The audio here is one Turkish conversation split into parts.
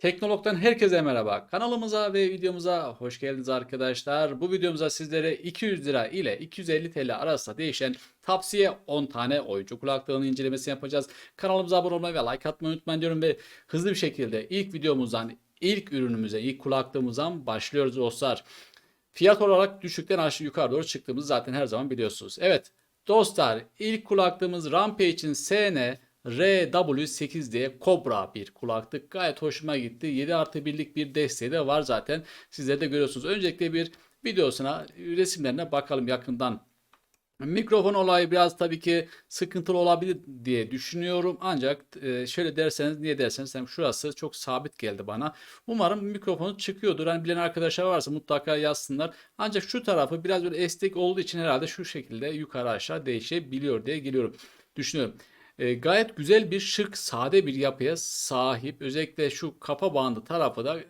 Teknolog'dan herkese merhaba. Kanalımıza ve videomuza hoş geldiniz arkadaşlar. Bu videomuzda sizlere 200 lira ile 250 TL arasında değişen tavsiye 10 tane oyuncu kulaklığının incelemesini yapacağız. Kanalımıza abone olmayı ve like atmayı unutmayın diyorum ve hızlı bir şekilde ilk videomuzdan, ilk ürünümüze, ilk kulaklığımızdan başlıyoruz dostlar. Fiyat olarak düşükten aşağı yukarı doğru çıktığımızı zaten her zaman biliyorsunuz. Evet dostlar ilk kulaklığımız Rampage'in SN RW8 diye Cobra bir kulaklık. Gayet hoşuma gitti. 7 artı 1'lik bir desteği de var zaten. Sizler de görüyorsunuz. Öncelikle bir videosuna, resimlerine bakalım yakından. Mikrofon olayı biraz tabii ki sıkıntılı olabilir diye düşünüyorum. Ancak e, şöyle derseniz niye derseniz hem şurası çok sabit geldi bana. Umarım mikrofonu çıkıyordur. Hani bilen arkadaşlar varsa mutlaka yazsınlar. Ancak şu tarafı biraz böyle esnek olduğu için herhalde şu şekilde yukarı aşağı değişebiliyor diye geliyorum. Düşünüyorum. E, gayet güzel bir şık, sade bir yapıya sahip. Özellikle şu kafa bandı tarafı da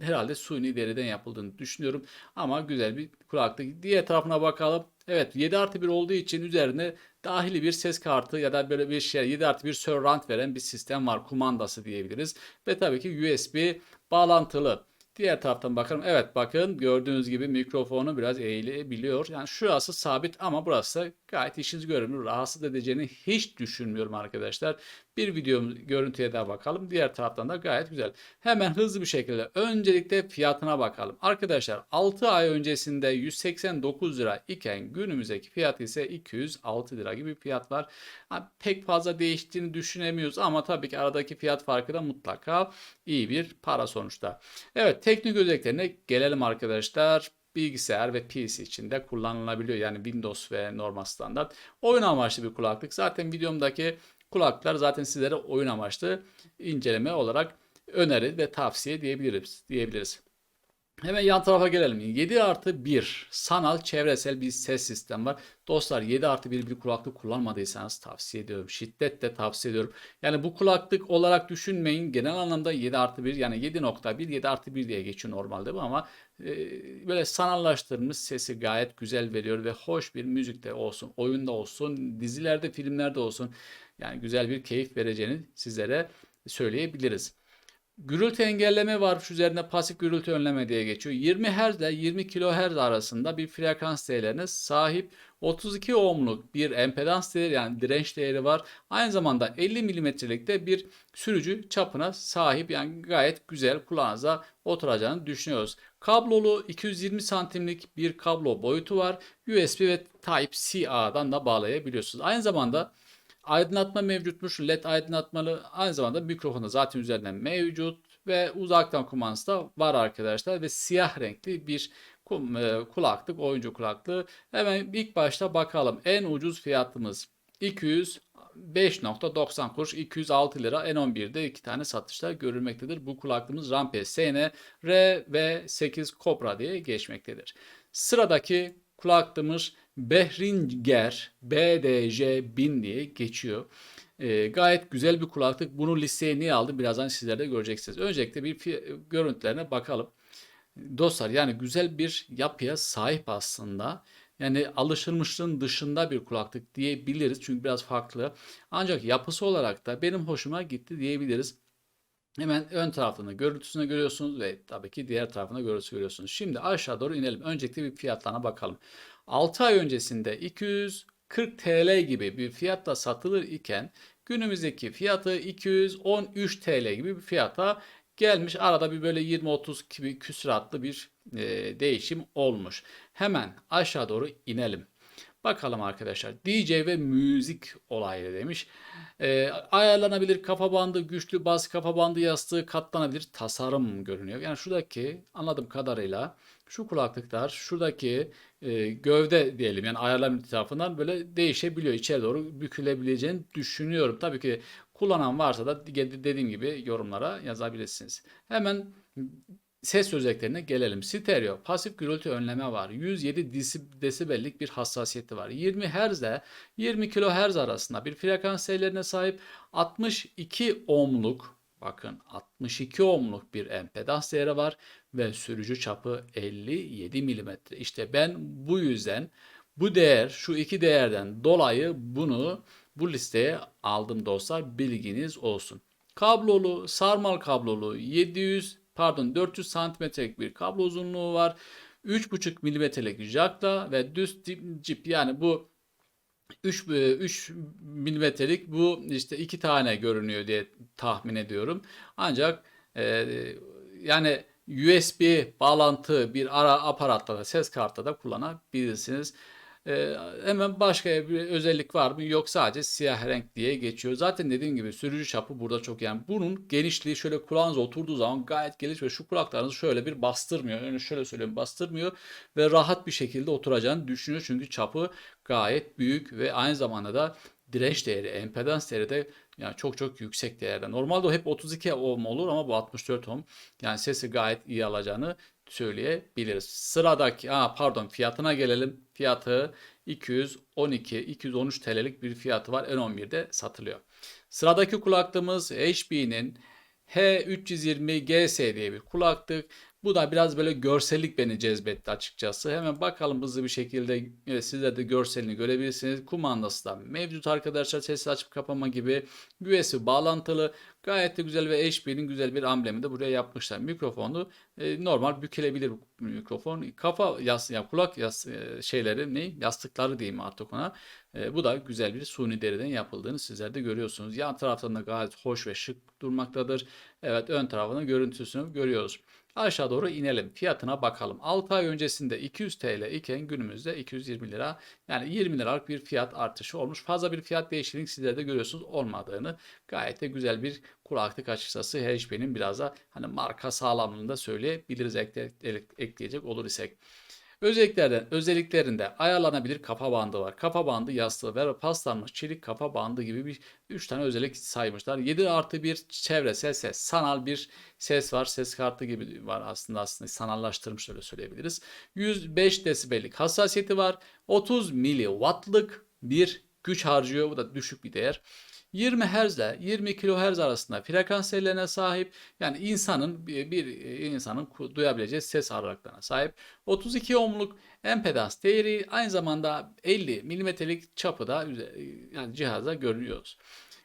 herhalde suni deriden yapıldığını düşünüyorum. Ama güzel bir kulaklık. Diğer tarafına bakalım. Evet 7 artı 1 olduğu için üzerine dahili bir ses kartı ya da böyle bir şey 7 artı 1 surround veren bir sistem var. Kumandası diyebiliriz. Ve tabii ki USB bağlantılı. Diğer taraftan bakalım. Evet bakın gördüğünüz gibi mikrofonu biraz eğilebiliyor. Yani şurası sabit ama burası gayet işiniz görünür. Rahatsız edeceğini hiç düşünmüyorum arkadaşlar. Bir video görüntüye daha bakalım. Diğer taraftan da gayet güzel. Hemen hızlı bir şekilde öncelikle fiyatına bakalım. Arkadaşlar 6 ay öncesinde 189 lira iken günümüzdeki fiyatı ise 206 lira gibi fiyatlar. Ha, pek fazla değiştiğini düşünemiyoruz ama tabii ki aradaki fiyat farkı da mutlaka iyi bir para sonuçta. Evet teknik özelliklerine gelelim arkadaşlar bilgisayar ve PC için de kullanılabiliyor. Yani Windows ve normal standart. Oyun amaçlı bir kulaklık. Zaten videomdaki kulaklıklar zaten sizlere oyun amaçlı inceleme olarak öneri ve tavsiye diyebiliriz. diyebiliriz. Hemen yan tarafa gelelim. 7 artı 1 sanal çevresel bir ses sistem var. Dostlar 7 artı 1 bir kulaklık kullanmadıysanız tavsiye ediyorum. Şiddetle tavsiye ediyorum. Yani bu kulaklık olarak düşünmeyin. Genel anlamda 7 artı 1 yani 7.1 7 artı 1 diye geçiyor normalde bu ama e, böyle sanallaştırılmış sesi gayet güzel veriyor ve hoş bir müzikte olsun, oyunda olsun, dizilerde, filmlerde olsun. Yani güzel bir keyif vereceğini sizlere söyleyebiliriz. Gürültü engelleme var. Şu üzerinde pasif gürültü önleme diye geçiyor. 20 Hz ile 20 kHz arasında bir frekans değerlerine sahip 32 ohmluk bir empedans değeri yani direnç değeri var. Aynı zamanda 50 milimetrelik de bir sürücü çapına sahip yani gayet güzel kulağınıza oturacağını düşünüyoruz. Kablolu 220 santimlik bir kablo boyutu var. USB ve Type-C-A'dan da bağlayabiliyorsunuz. Aynı zamanda aydınlatma mevcutmuş. LED aydınlatmalı aynı zamanda mikrofonu zaten üzerinden mevcut ve uzaktan kumandası da var arkadaşlar ve siyah renkli bir e, kulaklık, oyuncu kulaklığı. Hemen ilk başta bakalım. En ucuz fiyatımız 200 5.90 kuruş 206 lira N11'de iki tane satışlar görülmektedir. Bu kulaklığımız Rampage SN R ve 8 Cobra diye geçmektedir. Sıradaki kulaklığımız Behringer BDJ 1000 diye geçiyor. E, gayet güzel bir kulaklık. Bunu listeye niye aldım? Birazdan sizler de göreceksiniz. Öncelikle bir görüntülerine bakalım. Dostlar yani güzel bir yapıya sahip aslında. Yani alışılmışlığın dışında bir kulaklık diyebiliriz. Çünkü biraz farklı. Ancak yapısı olarak da benim hoşuma gitti diyebiliriz. Hemen ön tarafını görüntüsünü görüyorsunuz ve tabii ki diğer tarafını görüntüsü görüyorsunuz. Şimdi aşağı doğru inelim. Öncelikle bir fiyatlarına bakalım. 6 ay öncesinde 240 TL gibi bir fiyatla satılır iken günümüzdeki fiyatı 213 TL gibi bir fiyata gelmiş. Arada bir böyle 20-30 gibi küsuratlı bir e, değişim olmuş. Hemen aşağı doğru inelim. Bakalım arkadaşlar. DJ ve müzik olayı demiş. E, ayarlanabilir kafa bandı, güçlü bas kafa bandı yastığı, katlanabilir tasarım görünüyor. Yani şuradaki anladığım kadarıyla şu kulaklıklar şuradaki e, gövde diyelim yani ayarlama tarafından böyle değişebiliyor. İçeri doğru bükülebileceğini düşünüyorum. Tabii ki kullanan varsa da dediğim gibi yorumlara yazabilirsiniz. Hemen ses özelliklerine gelelim. Stereo, pasif gürültü önleme var. 107 desibellik bir hassasiyeti var. 20 Hz ile 20 kHz arasında bir frekans sayılarına sahip 62 ohmluk bakın 62 ohmluk bir empedans değeri var ve sürücü çapı 57 mm. İşte ben bu yüzden bu değer şu iki değerden dolayı bunu bu listeye aldım dostlar bilginiz olsun. Kablolu, sarmal kablolu 700 pardon 400 santimetrelik bir kablo uzunluğu var. 3,5 milimetrelik jackla ve düz cip yani bu 3 3 milimetrelik bu işte iki tane görünüyor diye tahmin ediyorum. Ancak e, yani USB bağlantı bir ara aparatta da ses kartı da kullanabilirsiniz. Ee, hemen başka bir özellik var mı? Yok sadece siyah renk diye geçiyor. Zaten dediğim gibi sürücü çapı burada çok yani bunun genişliği şöyle kulağınıza oturduğu zaman gayet geniş ve şu kulaklarınızı şöyle bir bastırmıyor. Yani şöyle söyleyeyim bastırmıyor ve rahat bir şekilde oturacağını düşünüyor. Çünkü çapı gayet büyük ve aynı zamanda da direnç değeri, empedans değeri de yani çok çok yüksek değerde. Normalde o hep 32 ohm olur ama bu 64 ohm. Yani sesi gayet iyi alacağını söyleyebiliriz. Sıradaki, aa pardon fiyatına gelelim. Fiyatı 212, 213 TL'lik bir fiyatı var. N11'de satılıyor. Sıradaki kulaklığımız HP'nin H320GS diye bir kulaklık. Bu da biraz böyle görsellik beni cezbetti açıkçası. Hemen bakalım hızlı bir şekilde evet, sizler de görselini görebilirsiniz. Kumandası da mevcut arkadaşlar. Sesi açıp kapama gibi USB bağlantılı. Gayet de güzel ve HP'nin güzel bir amblemi de buraya yapmışlar. Mikrofonu e, normal bükülebilir mikrofon. Kafa yas, ya kulak yas, e, şeyleri ne? Yastıkları diyeyim artık ona. E, bu da güzel bir suni deriden yapıldığını sizler de görüyorsunuz. Yan taraftan da gayet hoş ve şık durmaktadır. Evet ön tarafının görüntüsünü görüyoruz. Aşağı doğru inelim. Fiyatına bakalım. 6 ay öncesinde 200 TL iken günümüzde 220 lira. Yani 20 liralık bir fiyat artışı olmuş. Fazla bir fiyat değişikliğini sizler de görüyorsunuz olmadığını. Gayet de güzel bir kulaklık açıkçası HP'nin biraz da hani marka sağlamlığını da söyleyebiliriz ekleyecek olur isek. Özelliklerden, özelliklerinde ayarlanabilir kafa bandı var. Kafa bandı yastığı ve paslanmış çelik kafa bandı gibi bir 3 tane özellik saymışlar. 7 artı bir çevresel ses, sanal bir ses var. Ses kartı gibi var aslında aslında sanallaştırmış öyle söyleyebiliriz. 105 desibellik hassasiyeti var. 30 miliwattlık bir güç harcıyor. Bu da düşük bir değer. 20 Hz ile 20 kHz arasında frekans tellerine sahip. Yani insanın bir insanın duyabileceği ses aralıklarına sahip. 32 ohmluk empedans değeri aynı zamanda 50 milimetrelik çapı da yani cihazda görüyoruz.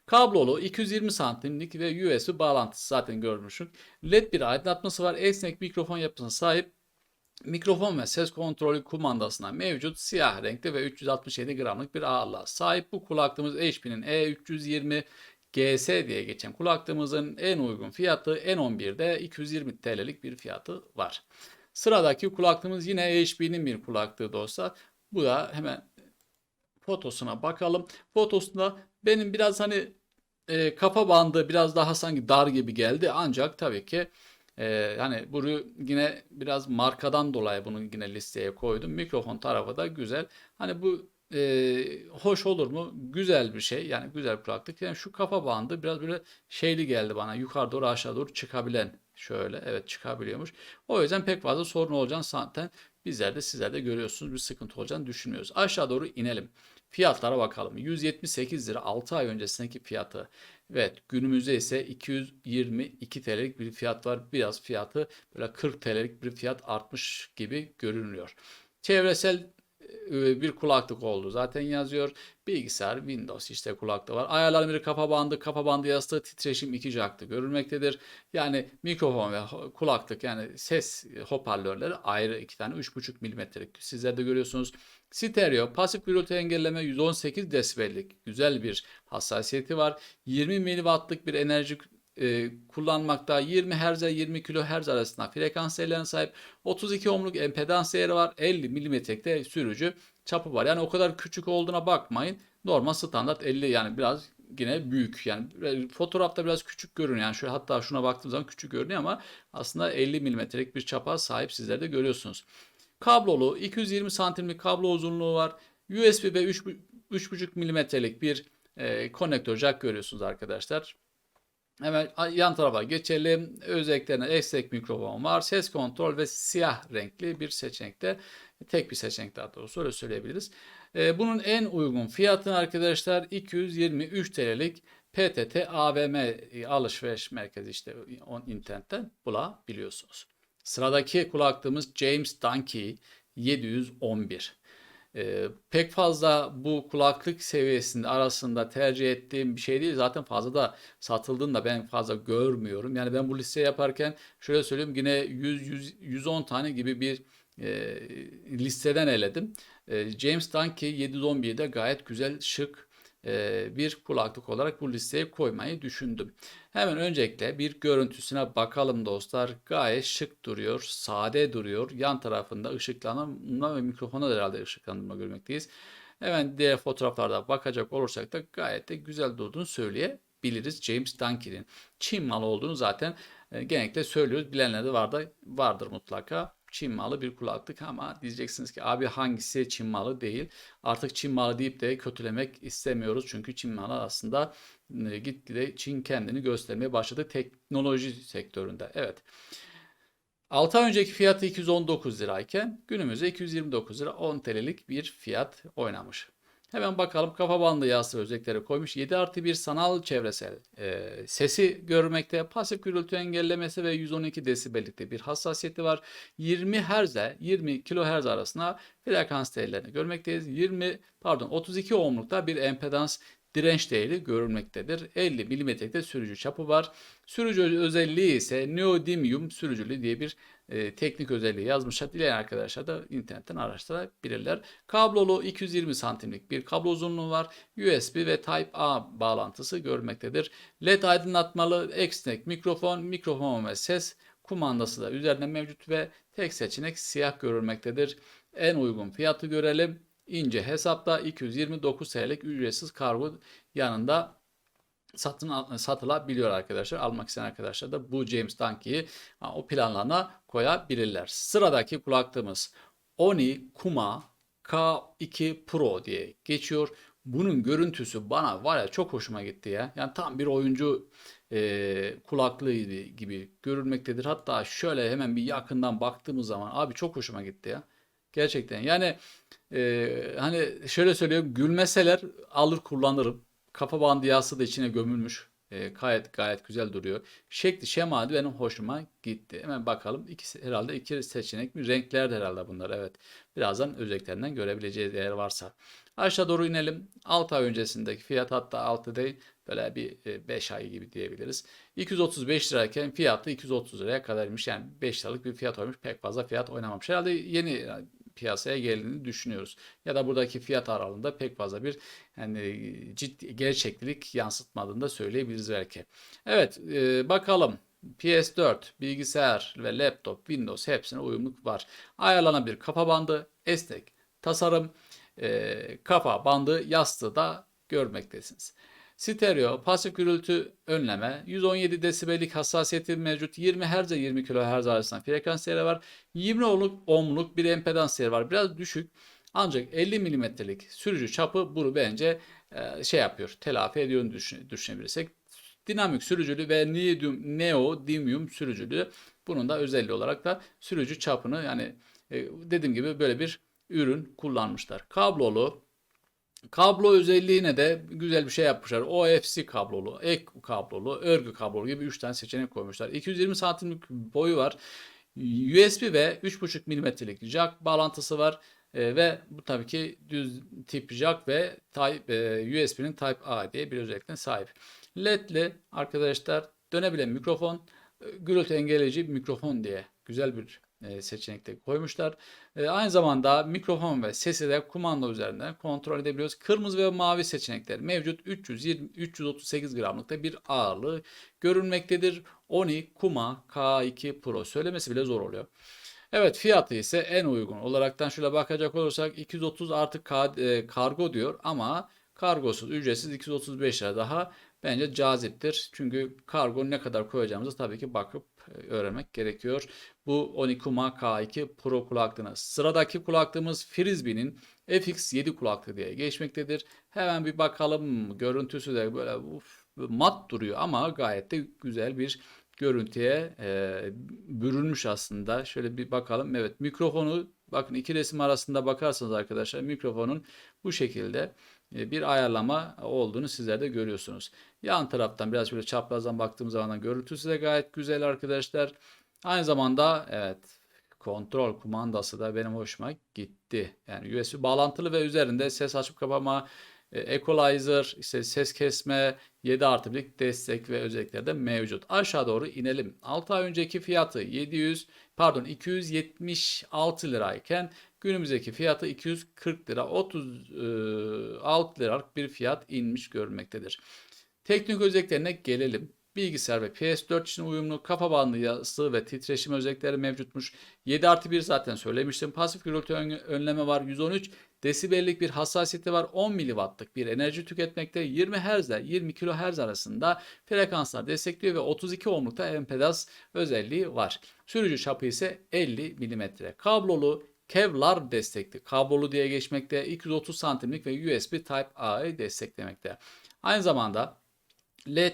Kablolu 220 santimlik ve USB bağlantısı zaten görmüştük. LED bir aydınlatması var. Esnek mikrofon yapısına sahip. Mikrofon ve ses kontrolü kumandasına mevcut siyah renkte ve 367 gramlık bir ağırlığa sahip bu kulaklığımız HP'nin E320 GS diye geçen kulaklığımızın en uygun fiyatı N11'de 220 TL'lik bir fiyatı var. Sıradaki kulaklığımız yine HP'nin bir kulaklığı dostlar. Bu da hemen fotosuna bakalım. Fotosunda benim biraz hani e, kafa bandı biraz daha sanki dar gibi geldi. Ancak tabii ki ee, yani bunu yine biraz markadan dolayı bunu yine listeye koydum. Mikrofon tarafı da güzel. Hani bu e, hoş olur mu? Güzel bir şey. Yani güzel kulaklık. Yani şu kafa bandı biraz böyle şeyli geldi bana. Yukarı doğru aşağı doğru çıkabilen. Şöyle evet çıkabiliyormuş. O yüzden pek fazla sorun olacağını zaten bizler de sizler de görüyorsunuz. Bir sıkıntı olacağını düşünmüyoruz. Aşağı doğru inelim. Fiyatlara bakalım. 178 lira 6 ay öncesindeki fiyatı. Evet günümüzde ise 222 TL'lik bir fiyat var. Biraz fiyatı böyle 40 TL'lik bir fiyat artmış gibi görünüyor. Çevresel e, bir kulaklık oldu. Zaten yazıyor. Bilgisayar, Windows işte kulaklığı var. Ayarların bir kafa bandı, kafa bandı yastığı titreşim 2 jacklı görülmektedir. Yani mikrofon ve kulaklık yani ses hoparlörleri ayrı iki tane 3.5 milimetrelik. Sizler de görüyorsunuz. Stereo pasif gürültü engelleme 118 desibellik. Güzel bir hassasiyeti var. 20 miliwattlık bir enerji e, kullanmakta 20 Hz ile 20 kHz arasında frekans değerlerine sahip. 32 ohmluk empedans değeri var. 50 milimetrelik de sürücü çapı var. Yani o kadar küçük olduğuna bakmayın. Normal standart 50 yani biraz yine büyük. Yani fotoğrafta biraz küçük görünüyor. Yani şöyle hatta şuna baktığım zaman küçük görünüyor ama aslında 50 milimetrelik bir çapa sahip sizler de görüyorsunuz. Kablolu 220 santimlik kablo uzunluğu var. USB ve 3.5 milimetrelik bir e, konnektör jack görüyorsunuz arkadaşlar. Hemen yan tarafa geçelim. Özelliklerine esnek mikrofon var. Ses kontrol ve siyah renkli bir seçenekte. Tek bir seçenek daha doğrusu öyle söyleyebiliriz. Ee, bunun en uygun fiyatını arkadaşlar 223 TL'lik PTT AVM e, alışveriş merkezi işte on internetten bulabiliyorsunuz. Sıradaki kulaklığımız James Dunkey 711. Ee, pek fazla bu kulaklık seviyesinde arasında tercih ettiğim bir şey değil. Zaten fazla da satıldığını da ben fazla görmüyorum. Yani ben bu listeyi yaparken şöyle söyleyeyim yine 100, 100 110 tane gibi bir e, listeden eledim. E, James Dunkey 711'de gayet güzel, şık e, bir kulaklık olarak bu listeye koymayı düşündüm. Hemen öncelikle bir görüntüsüne bakalım dostlar. Gayet şık duruyor, sade duruyor. Yan tarafında ışıklandırma ve mikrofona da herhalde ışıklandırma görmekteyiz. Hemen diğer fotoğraflarda bakacak olursak da gayet de güzel durduğunu söyleyebiliriz. James Dunkey'nin Çin malı olduğunu zaten e, genellikle söylüyoruz. Bilenler de vardır, vardır mutlaka. Çin malı bir kulaklık ama diyeceksiniz ki abi hangisi Çin malı değil. Artık Çin malı deyip de kötülemek istemiyoruz. Çünkü Çin malı aslında gitgide Çin kendini göstermeye başladı teknoloji sektöründe. Evet. 6 ay önceki fiyatı 219 lirayken günümüzde 229 lira 10 TL'lik bir fiyat oynamış. Hemen bakalım kafa bandı yassı özellikleri koymuş. 7 artı 1 sanal çevresel e, sesi görmekte. Pasif gürültü engellemesi ve 112 desibellikte bir hassasiyeti var. 20 Hz ile 20 kHz arasında frekans değerlerini görmekteyiz. 20 pardon 32 ohmlukta bir empedans direnç değeri görülmektedir. 50 milimetrelik de sürücü çapı var. Sürücü özelliği ise neodymium sürücülü diye bir e, teknik özelliği yazmışlar. Dileyen arkadaşlar da internetten araştırabilirler. Kablolu 220 santimlik bir kablo uzunluğu var. USB ve Type-A bağlantısı görmektedir. LED aydınlatmalı esnek mikrofon, mikrofon ve ses kumandası da üzerinde mevcut ve tek seçenek siyah görülmektedir. En uygun fiyatı görelim. İnce hesapta 229 TL'lik ücretsiz kargo yanında satın satılabiliyor arkadaşlar. Almak isteyen arkadaşlar da bu James Dunkey'i o planlarına koyabilirler. Sıradaki kulaklığımız Oni Kuma K2 Pro diye geçiyor. Bunun görüntüsü bana var ya çok hoşuma gitti ya. Yani tam bir oyuncu e, kulaklığı gibi görülmektedir. Hatta şöyle hemen bir yakından baktığımız zaman abi çok hoşuma gitti ya. Gerçekten yani e, hani şöyle söylüyorum gülmeseler alır kullanırım. Kafa bandı yassı da içine gömülmüş. E, gayet gayet güzel duruyor. Şekli şemali benim hoşuma gitti. Hemen bakalım. İkisi, herhalde iki seçenek mi? Renkler de herhalde bunlar. Evet. Birazdan özelliklerinden görebileceğiz eğer varsa. Aşağı doğru inelim. 6 ay öncesindeki fiyat hatta 6 değil böyle bir 5 ay gibi diyebiliriz. 235 lirayken fiyatı 230 liraya kadarmış. Yani 5 liralık bir fiyat oymuş. Pek fazla fiyat oynamamış. Herhalde yeni piyasaya geldiğini düşünüyoruz. Ya da buradaki fiyat aralığında pek fazla bir yani ciddi gerçeklik yansıtmadığını da söyleyebiliriz belki. Evet e, bakalım. PS4, bilgisayar ve laptop, Windows hepsine uyumluluk var. Ayarlanabilir kafa bandı, esnek tasarım, e, kafa bandı yastığı da görmektesiniz. Stereo, pasif gürültü önleme, 117 desibellik hassasiyeti mevcut, 20 Hz 20 kHz arasında frekans değeri var, 20 ohmluk, ohmluk bir empedans değeri var. Biraz düşük ancak 50 milimetrelik sürücü çapı bunu bence e, şey yapıyor, telafi ediyor düşün, düşünebilirsek. Dinamik sürücülü ve neodymium, neodymium sürücülü bunun da özelliği olarak da sürücü çapını yani e, dediğim gibi böyle bir ürün kullanmışlar. Kablolu Kablo özelliğine de güzel bir şey yapmışlar. OFC kablolu, ek kablolu, örgü kablolu gibi 3 tane seçenek koymuşlar. 220 santimlik boyu var. USB ve 3.5 milimetrelik jack bağlantısı var. E, ve bu tabii ki düz tip jack ve type, e, USB'nin Type A diye bir özellikle sahip. LED'li arkadaşlar dönebilen mikrofon, e, gürültü engelleyici bir mikrofon diye güzel bir seçenekte koymuşlar. E, aynı zamanda mikrofon ve sesi de kumanda üzerinden kontrol edebiliyoruz. Kırmızı ve mavi seçenekler mevcut 320 338 gramlıkta bir ağırlığı görünmektedir. Oni Kuma K2 Pro söylemesi bile zor oluyor. Evet fiyatı ise en uygun olaraktan şöyle bakacak olursak 230 artı e, kargo diyor ama kargosuz ücretsiz 235 lira daha bence caziptir. Çünkü kargo ne kadar koyacağımızı tabii ki bakıp e, öğrenmek gerekiyor. Bu Onikuma K2 Pro kulaklığına. Sıradaki kulaklığımız Frisbee'nin FX7 kulaklığı diye geçmektedir. Hemen bir bakalım. Görüntüsü de böyle uf, mat duruyor ama gayet de güzel bir görüntüye e, bürünmüş aslında. Şöyle bir bakalım. Evet mikrofonu bakın iki resim arasında bakarsanız arkadaşlar mikrofonun bu şekilde bir ayarlama olduğunu sizler de görüyorsunuz. Yan taraftan biraz böyle çaprazdan baktığımız zaman görüntüsü de gayet güzel arkadaşlar. Aynı zamanda evet kontrol kumandası da benim hoşuma gitti. Yani USB bağlantılı ve üzerinde ses açıp kapama, e, equalizer, işte ses kesme, 7 artı birlik destek ve özellikleri de mevcut. Aşağı doğru inelim. 6 ay önceki fiyatı 700 pardon 276 lirayken günümüzdeki fiyatı 240 lira 36 liralık bir fiyat inmiş görmektedir. Teknik özelliklerine gelelim. Bilgisayar ve PS4 için uyumlu kafa bandı yastığı ve titreşim özellikleri mevcutmuş. 7 artı 1 zaten söylemiştim. Pasif gürültü önleme var. 113 desibellik bir hassasiyeti var. 10 miliwattlık bir enerji tüketmekte. 20 Hz ile 20 kHz arasında frekanslar destekliyor ve 32 ohmlukta empedans özelliği var. Sürücü çapı ise 50 mm. Kablolu Kevlar destekli. Kablolu diye geçmekte. 230 santimlik ve USB Type-A'yı desteklemekte. Aynı zamanda LED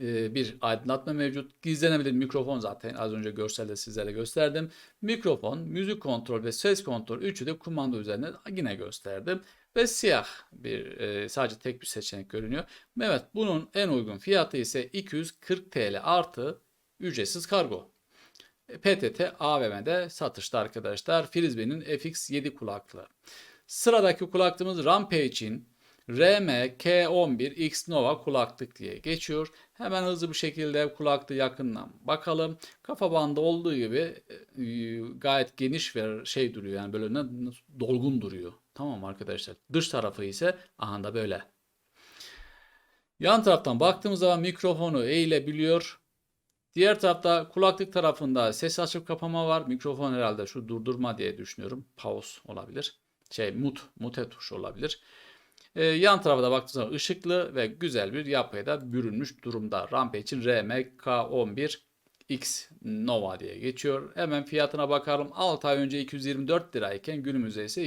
e, bir aydınlatma mevcut. Gizlenebilir mikrofon zaten az önce görselde sizlere gösterdim. Mikrofon, müzik kontrol ve ses kontrol üçü de kumanda üzerinde yine gösterdim. Ve siyah bir e, sadece tek bir seçenek görünüyor. Evet bunun en uygun fiyatı ise 240 TL artı ücretsiz kargo. E, PTT AVM'de satışta arkadaşlar. Frisbee'nin FX7 kulaklığı. Sıradaki kulaklığımız Rampage'in RMK11X Nova kulaklık diye geçiyor. Hemen hızlı bir şekilde kulaklığı yakından bakalım. Kafa bandı olduğu gibi e, gayet geniş ve şey duruyor yani böyle ne, dolgun duruyor. Tamam arkadaşlar. Dış tarafı ise aha da böyle. Yan taraftan baktığımız zaman mikrofonu eğilebiliyor. Diğer tarafta kulaklık tarafında ses açıp kapama var. Mikrofon herhalde şu durdurma diye düşünüyorum. Pause olabilir. Şey mute, mute tuşu olabilir. Ee, yan tarafa da baktığınız zaman ışıklı ve güzel bir yapıya da bürünmüş durumda. Rampage'in RMK11 X Nova diye geçiyor. Hemen fiyatına bakalım. 6 ay önce 224 lirayken günümüzde ise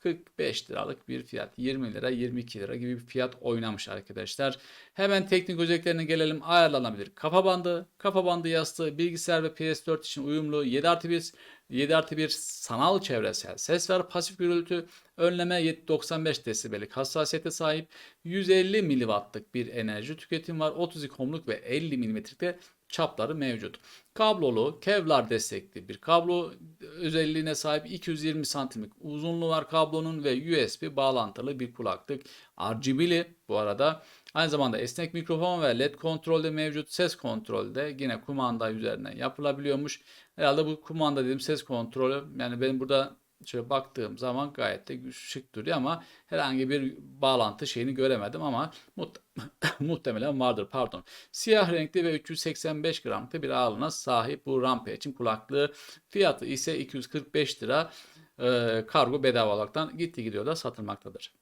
245 liralık bir fiyat. 20 lira 22 lira gibi bir fiyat oynamış arkadaşlar. Hemen teknik özelliklerine gelelim. Ayarlanabilir kafa bandı, kafa bandı yastığı, bilgisayar ve PS4 için uyumlu 7 artı 1 7 artı 1 sanal çevresel ses var. Pasif gürültü önleme 95 desibellik hassasiyete sahip. 150 miliwattlık bir enerji tüketim var. 32 ohmluk ve 50 milimetrelikte çapları mevcut. Kablolu Kevlar destekli bir kablo özelliğine sahip 220 santimlik uzunluğu var kablonun ve USB bağlantılı bir kulaklık. RGB'li bu arada. Aynı zamanda esnek mikrofon ve LED kontrolde mevcut. Ses kontrolde yine kumanda üzerinden yapılabiliyormuş. Herhalde bu kumanda dedim ses kontrolü yani benim burada şöyle baktığım zaman gayet de şık duruyor ama herhangi bir bağlantı şeyini göremedim ama muhtemelen vardır pardon. Siyah renkli ve 385 gramlık bir ağırlığına sahip bu Rampage'in kulaklığı fiyatı ise 245 lira e, kargo bedava olaraktan gitti gidiyor da satılmaktadır.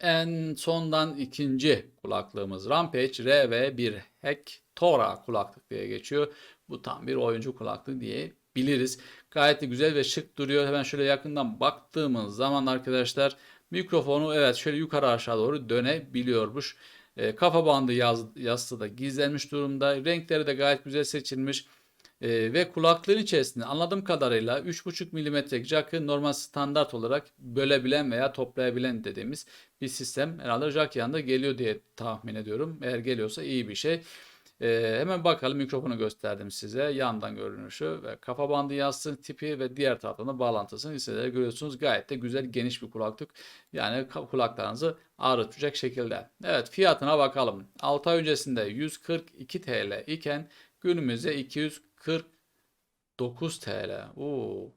En sondan ikinci kulaklığımız Rampage RV1 Hectora kulaklık diye geçiyor. Bu tam bir oyuncu kulaklığı diye biliriz. Gayet de güzel ve şık duruyor. Hemen şöyle yakından baktığımız zaman arkadaşlar mikrofonu evet şöyle yukarı aşağı doğru dönebiliyormuş. E, kafa bandı yaz, yastığı da gizlenmiş durumda. Renkleri de gayet güzel seçilmiş. E, ve kulaklığın içerisinde anladığım kadarıyla 3.5 mm jack'ı normal standart olarak bölebilen veya toplayabilen dediğimiz bir sistem. Herhalde jack yanında geliyor diye tahmin ediyorum. Eğer geliyorsa iyi bir şey. Ee, hemen bakalım mikrofonu gösterdim size. Yandan görünüşü ve kafa bandı yastığı tipi ve diğer taraftan da bağlantısını hisselerek görüyorsunuz. Gayet de güzel geniş bir kulaklık. Yani kulaklarınızı ağrıtacak şekilde. Evet fiyatına bakalım. 6 ay öncesinde 142 TL iken günümüzde 249 TL. Oo,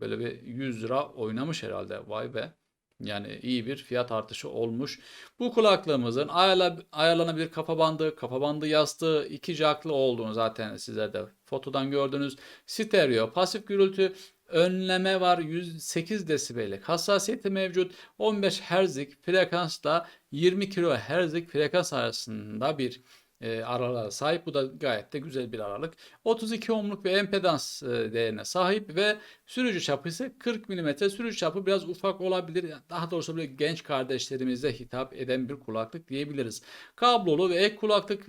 böyle bir 100 lira oynamış herhalde. Vay be. Yani iyi bir fiyat artışı olmuş. Bu kulaklığımızın ayarla, ayarlanabilir kafa bandı, kafa bandı yastığı, iki jacklı olduğunu zaten sizler de fotodan gördünüz. Stereo, pasif gürültü, önleme var 108 desibellik hassasiyeti mevcut 15 Hz'lik frekansla 20 kHz'lik frekans arasında bir e, aralığa sahip. Bu da gayet de güzel bir aralık. 32 ohmluk ve empedans e, değerine sahip ve sürücü çapı ise 40 mm. Sürücü çapı biraz ufak olabilir. Daha doğrusu böyle genç kardeşlerimize hitap eden bir kulaklık diyebiliriz. Kablolu ve ek kulaklık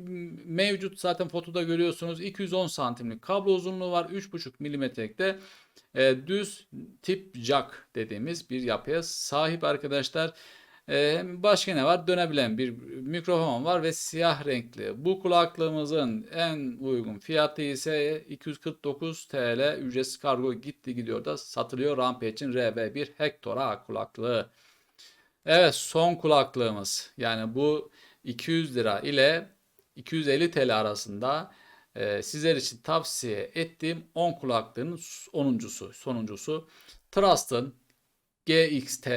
mevcut. Zaten fotoda görüyorsunuz. 210 santimlik kablo uzunluğu var. 3,5 milimetrelikte e, düz tip jack dediğimiz bir yapıya sahip arkadaşlar. Başka ne var? Dönebilen bir mikrofon var ve siyah renkli. Bu kulaklığımızın en uygun fiyatı ise 249 TL. Ücretsiz kargo gitti gidiyor da satılıyor. Rampage'in RB1 Hector kulaklığı. Evet son kulaklığımız. Yani bu 200 lira ile 250 TL arasında e, sizler için tavsiye ettiğim 10 kulaklığın 10.sü, sonuncusu. Trust'ın GXT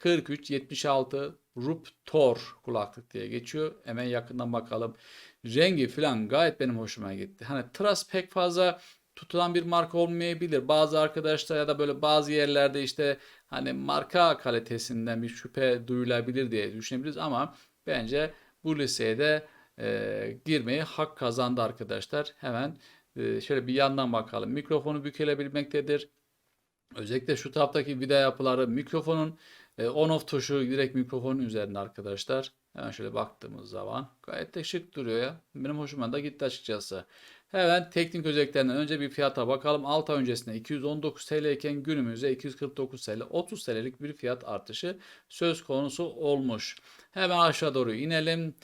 4376 Ruptor kulaklık diye geçiyor. Hemen yakından bakalım. Rengi falan gayet benim hoşuma gitti. Hani Trust pek fazla tutulan bir marka olmayabilir. Bazı arkadaşlar ya da böyle bazı yerlerde işte hani marka kalitesinden bir şüphe duyulabilir diye düşünebiliriz ama bence bu liseye de e, girmeyi hak kazandı arkadaşlar. Hemen e, şöyle bir yandan bakalım. Mikrofonu bükülebilmektedir. Özellikle şu taraftaki vida yapıları mikrofonun e, on off tuşu direkt mikrofonun üzerinde arkadaşlar. Hemen şöyle baktığımız zaman gayet de şık duruyor ya. Benim hoşuma da gitti açıkçası. Hemen teknik özelliklerinden önce bir fiyata bakalım. 6 ay öncesinde 219 TL iken günümüzde 249 TL 30 TL'lik bir fiyat artışı söz konusu olmuş. Hemen aşağı doğru inelim.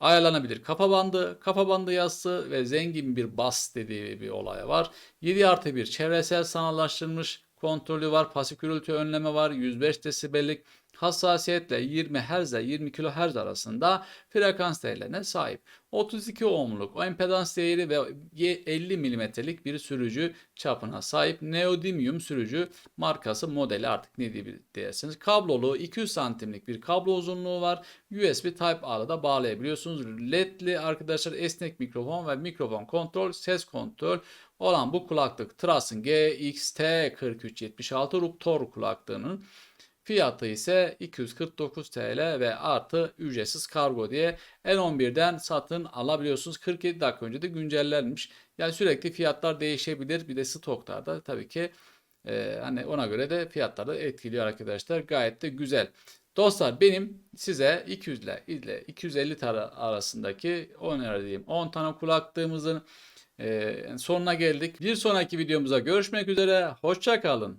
Ayarlanabilir kafa bandı, kafa bandı yazısı ve zengin bir bas dediği bir olay var. 7 artı 1 çevresel sanallaştırılmış kontrolü var. Pasif gürültü önleme var. 105 desibellik hassasiyetle 20 Hz ile 20 kHz arasında frekans değerlerine sahip. 32 ohmluk o impedans değeri ve 50 mm'lik bir sürücü çapına sahip Neodymium sürücü markası modeli artık ne diyebilirsiniz. Kablolu 200 santimlik bir kablo uzunluğu var. USB Type-A'da da bağlayabiliyorsunuz. LED'li arkadaşlar esnek mikrofon ve mikrofon kontrol, ses kontrol olan bu kulaklık Trust'ın GXT4376 Ruptor kulaklığının Fiyatı ise 249 TL ve artı ücretsiz kargo diye N11'den satın alabiliyorsunuz. 47 dakika önce de güncellenmiş. Yani sürekli fiyatlar değişebilir. Bir de stoklarda tabii ki e, hani ona göre de fiyatlar da etkiliyor arkadaşlar. Gayet de güzel. Dostlar benim size 200 ile, ile 250 tane arasındaki önerdiğim 10 tane kulaklığımızın e, sonuna geldik. Bir sonraki videomuza görüşmek üzere. Hoşça kalın.